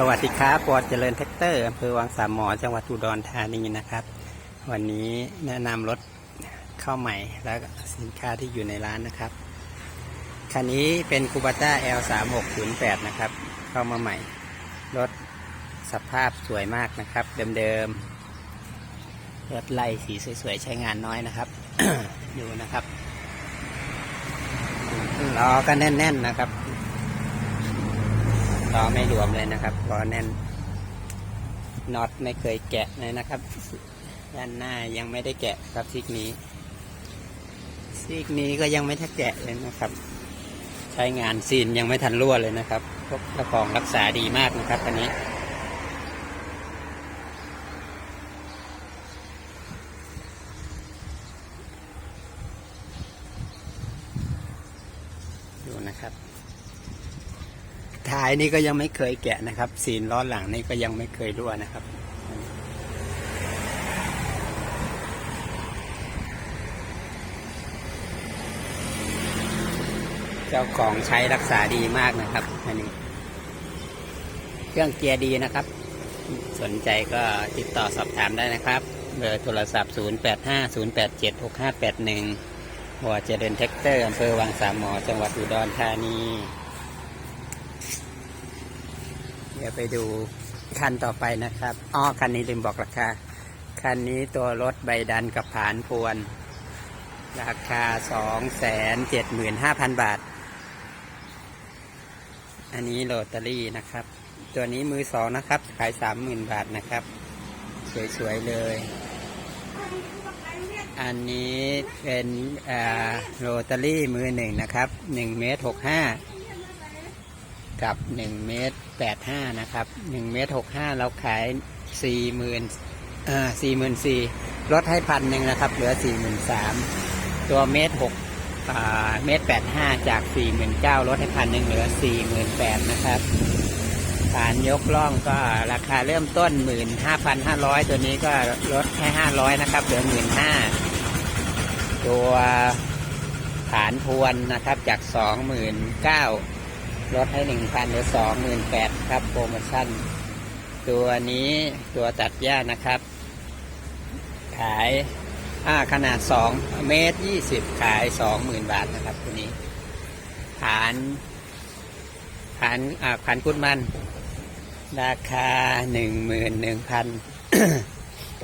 สวัสดีครับปอดเจริญแท็กเตอร์อำเภอวังสามหมอ จังหวัดอุดรธานีนะครับ วันนี้แนะนำรถเข้าใหม่แล้วก็สินค้าที่อยู่ในร้านนะครับ คันนี้เป็นคูบ a ต้า L 3 6 0 8 นะครับ เข้ามาใหม่ รถสภาพสวยมากนะครับ เดิมๆ รถไล่สีสวยๆ ใช้งานน้อยนะครับดูนะครับล้อก็แน่นๆนะครับ ล้อไม่รวมเลยนะครับล้อแน่นน็อตไม่เคยแกะเลยนะครับ ด้านหน้ายังไม่ได้แกะครับซีกนี้ ซีกนี้ก็ยังไม่ทักแกะเลยนะครับ ใช้งานซีนยังไม่ทันรั่วเลยนะครับพวกกระปองรักษาดีมากนะครับอันนี้ ดูนะครับ ท้ายนี่ก็ยังไม่เคยแกะนะครับสีนล้อหลังนี่ก็ยังไม่เคยรั่วนะครับเจ้าของใช้รักษาดีมากนะครับอันนี้ เครื่องเกียร์ดีนะครับ สนใจก็ติดต่อสอบถามได้นะครับ เบอร์โทรศัพท์ 0850876581 หัวเจริญแท็กเตอร์อำเภอวังสามหมอ จังหวัดอุดรธานี เดี๋ยวไปดูคันต่อไปนะครับอ๋อคันนี้ลืมบอกราคา คันนี้ตัวรถใบดันกับผานพวน ราคา275,000บาท อันนี้โรตารี่นะครับ ตัวนี้มือสองนะครับ ขาย30,000บาทนะครับ สวยๆเลย อันนี้เป็นโรตารี่มือหนึ่งนะครับ1เมตร65 กับ1เมตร85นะครับ1เมตร65เราขาย40,000อ่า44,000ลดให้พันหนึ่งนะครับ เหลือ43,000ตัวเมตร6อ่าเมตร85จาก49,000ลดให้พันหนึ่งเหลือ48,000นะครับฐานยกล่องก็ราคาเริ่มต้น15,500ตัวนี้ก็ลดแค่500นะครับ เหลือ15,000ตัวฐานพวนนะครับจาก29,000 ลดให้หนึ่งพันหลือสองหมื่นแปดครับโปรโมชั่น ตัวนี้ตัวตัดหญ้านะครับ ขายอ่าขนาดสองเมตรยี่สิบขายสองหมื่นบาทนะครับตัวนี้ฐานฐานอ่าฐานกุดมัน ราคาหนึ่งหมื่นหนึ่งพัน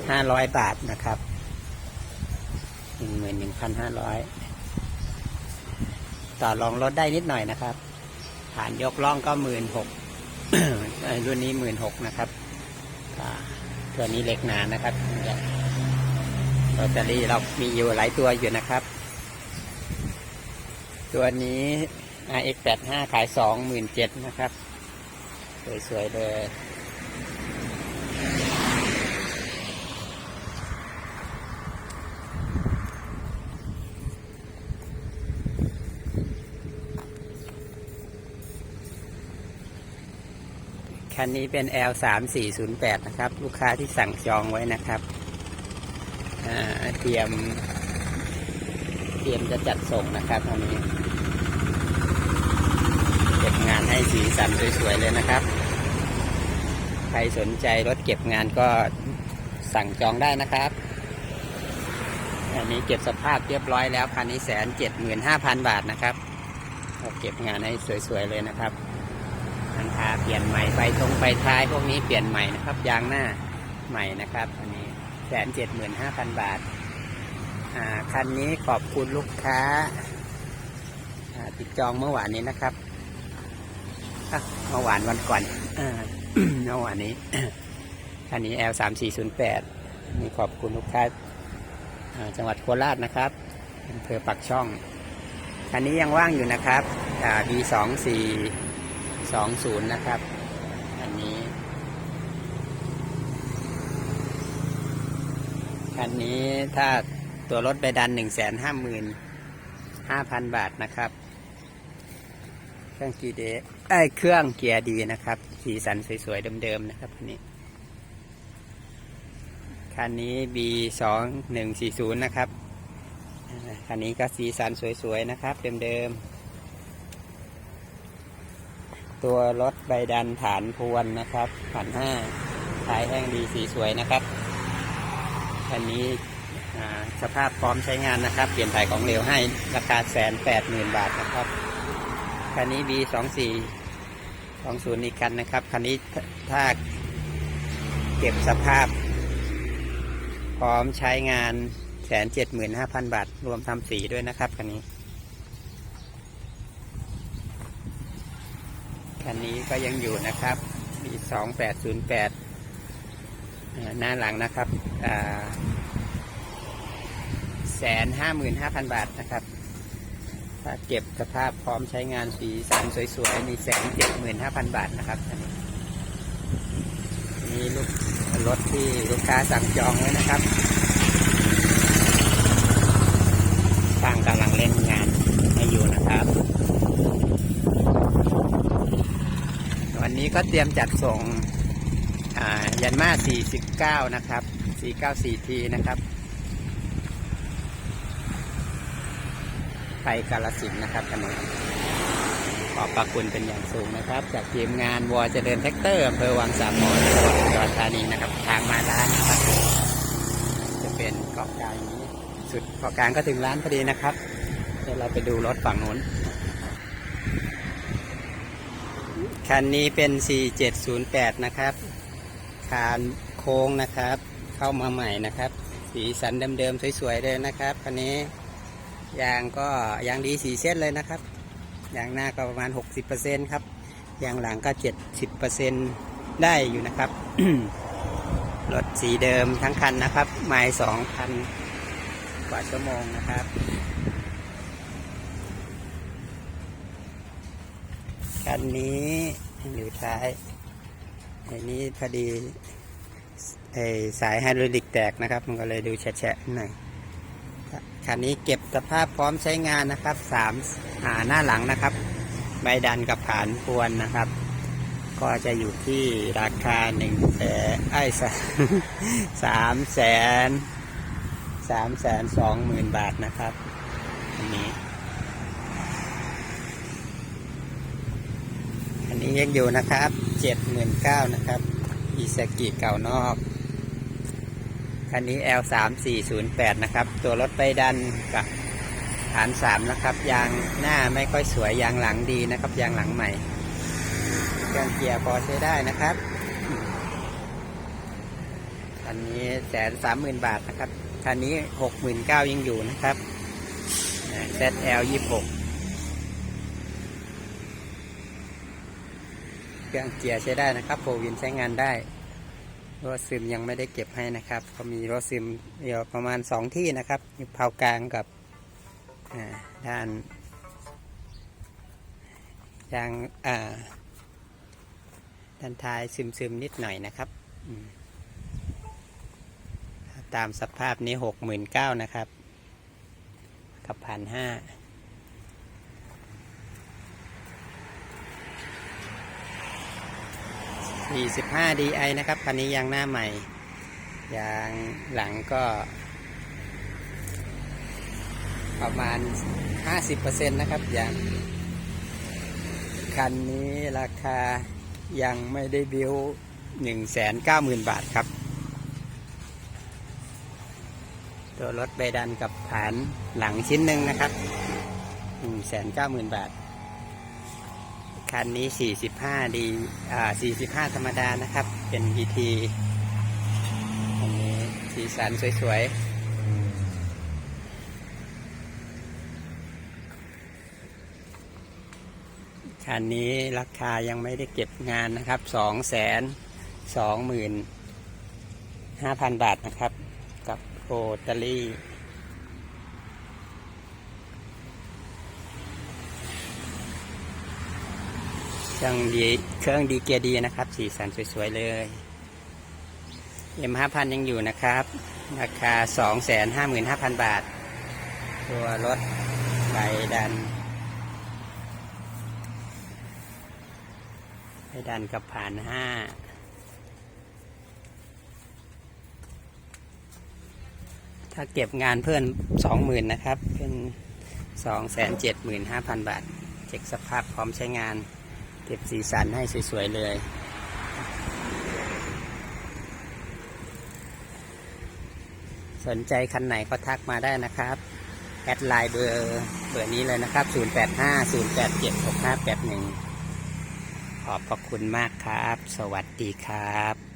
ห้าร้อยบาทนะครับหนึ่งหมื่นหนึ่งพันห้าร้อยต่อรองลดได้นิดหน่อยนะครับ ฐานยกล่องก็หมื่นหกรุ่นนี้หมื่นหกนะครับตัวนี้เหล็กหนานะครับลอตเตอรี่เรามีอยู่หลายตัวอยู่นะครับ ตัวนี้ RX 8 5 ขายสองหมื่นเจ็ดนะครับ สวยๆเลย คันนี้เป็น L 3 4 0 8 นะครับ ลูกค้าที่สั่งจองไว้นะครับอ่าเตรียม เตรียมจะจัดส่งนะครับอันนี้เก็บงานให้สีสันสวยๆเลยนะครับ ใครสนใจรถเก็บงานก็สั่งจองได้นะครับอันนี้เก็บสภาพเรียบร้อยแล้วคันนี้แสนเจ็ดหมื่นห้าพันบาทนะครับเก็บงานให้สวยๆเลยนะครับาเปลี่ยนใหม่ไฟทงไฟท้ายพวกนี้เปลี่ยนใหม่นะครับ ยางหน้าใหม่นะครับ อันนี้แสนเจ็ดหมื่นห้าพันบาทอ่าคันนี้ขอบคุณลูกค้าอ่าติดจองเมื่อวานนี้นะครับเมื่อวานวันก่อนเมื่อวานนี้คันนี้ L 3 4 0 8นี่ขอบคุณลูกค้าจังหวัดโคราชนะครับอำเภอปักช่อง คันนี้ยังว่างอยู่นะครับอ่า B 2 4 สองศูนย์นะครับ อันนี้ คันนี้ถ้าตัวรถไปดันหนึ่งแสนห้าหมื่นห้าพันบาทนะครับ เครื่องกีเดไอเครื่องเกียร์ดีนะครับ สีสันสวยๆเดิมๆนะครับคันนี้ คันนี้ B สองหนึ่งสี่ศูนย์นะครับ คันนี้ก็สีสันสวยๆนะครับ เดิมๆ ตัวรถใบดันฐานพวนนะครับผ่านห้าทายแห้งดีสีสวยนะครับคันนี้สภาพพร้อมใช้งานนะครับ เปลี่ยนถ่ายของเหลวให้ราคาแสนแปดหมื่นบาทนะครับคันนี้ B สองสี่สองศูนย์อีกคันนะครับคันนี้ถ้าเก็บสภาพ พร้อมใช้งานแสนเจ็ดหมื่นห้าพันบาท รวมทำสีด้วยนะครับคันนี้ คันนี้ก็ยังอยู่นะครับ มีสองแปดศูนย์แปดหน้าหลังนะครับแสนห้าหมื่นห้าพันบาทนะครับ ถ้าเก็บสภาพพร้อมใช้งานสีสันสวยๆ มีแสนเจ็ดหมื่นห้าพันบาทนะครับน,นี้ลูกรถที่ลูกค้าสั่งจองไว้นะครับทางกำลังเล่นงานให้อยู่นะครับ วันนี้ก็เตรียมจัดส่งยันมา49 นะครับ 494 ทีนะครับ ไปกาลสินนะครับกันนขอบพระคุณเป็นอย่างสูงนะครับ จากทีมงานวอเจริญแท็กเตอร์อำเภอวังสามหมอจังหวัดอุดรธานีนะครับ ทางมาร้านนะครับ จะเป็นเกาะกลางอย่างนี้ สุดเกาะกลางก็ถึงร้านพอดีนะครับ เดี๋ยวเราไปดูรถฝั่งนู้น คันนี้เป็น 4708 นะครับคานโค้งนะครับ เข้ามาใหม่นะครับ สีสันเดิมๆสวยๆเลยนะครับคันนี้ยางก็ยางดีสีเส้นเลยนะครับยางหน้าก็ประมาณ 60%ครับยางหลังก็ 70%ได้อยู่นะครับรถสีเดิมทั้งคันนะครับไมล์2,000 กว่าชั่วโมงนะครับ คันนี้อยู่ท้ายอันนี้พอดีไอสายไฮดรอลิกแตกนะครับ มันก็เลยดูแฉะๆหน่อยคันนี้เก็บสภาพพร้อมใช้งานนะครับสามหาหน้าหลังนะครับใบดันกับผานพวนนะครับ ก็จะอยู่ที่ราคาหนึ่งแสนไอ้สสามแสนสามแสนสองหมื่นบาทนะครับอันนี้ อันนี้ ยังอยู่นะครับเจ็ดหมื่นเก้านะครับอีสกิเก่านอก คันนี้ L สามสี่ศูนย์แปดนะครับ ตัวรถไปดันกับฐานสามนะครับ ยางหน้าไม่ค่อยสวย ยางหลังดีนะครับ ยางหลังใหม่เครื่องเกียร์พอใช้ได้นะครับคันนี้แสนสามหมื่นบาทนะครับคันนี้หกหมื่นเก้ายังอยู่นะครับ ZL ยี่หก เครื่องเกียร์ใช้ได้นะครับโฟวินใช้งานได้รถซึมยังไม่ได้เก็บให้นะครับก็มีรถซึมเดียวประมาณสองที่นะครับอยู่เผากลางกับด้านยางอ่าด้านท้ายซึมซึมนิดหน่อยนะครับ ตามสภาพนี้หกหมื่นเก้านะครับ กับพันห้า 45 DI นะครับคันนี้ยางหน้าใหม่ ยางหลังก็ ประมาณ 50%นะครับยางคันนี้ราคายังไม่ได้บิว190,000 บาทครับ ตัวรถใบดันกับฐานหลังชิ้นหนึ่งนะครับ 190,000 บาท คันนี้ 45 ดีอ่า45 ธรรมดานะครับ เป็น PT อันนี้สีสันสวยๆ คันนี้ราคายังไม่ได้เก็บงานนะครับ2แสน2หมื่น5,000 บาทนะครับ กับโอตาลี่ ครื่องดีเครื่องดีเกียร์ดีนะครับ สีสันสวยๆเลย M ห้าพันยังอยู่นะครับ ราคาสองแสนห้าหมื่นห้าพันบาท ตัวรถใบดันใบดันกับผ่านห้าถ้าเก็บงานเพิ่มสองหมื่นนะครับ เป็นสองแสนเจ็ดหมื่นห้าพันบาท เช็คสภาพพร้อมใช้งาน เก็บสีสันให้สวยๆเลยสนใจคันไหนก็ทักมาได้นะครับ แอดไลน์เบอร์เบอร์นี้เลยนะครับ 0850876581 ขอบพระคุณมากครับ สวัสดีครับ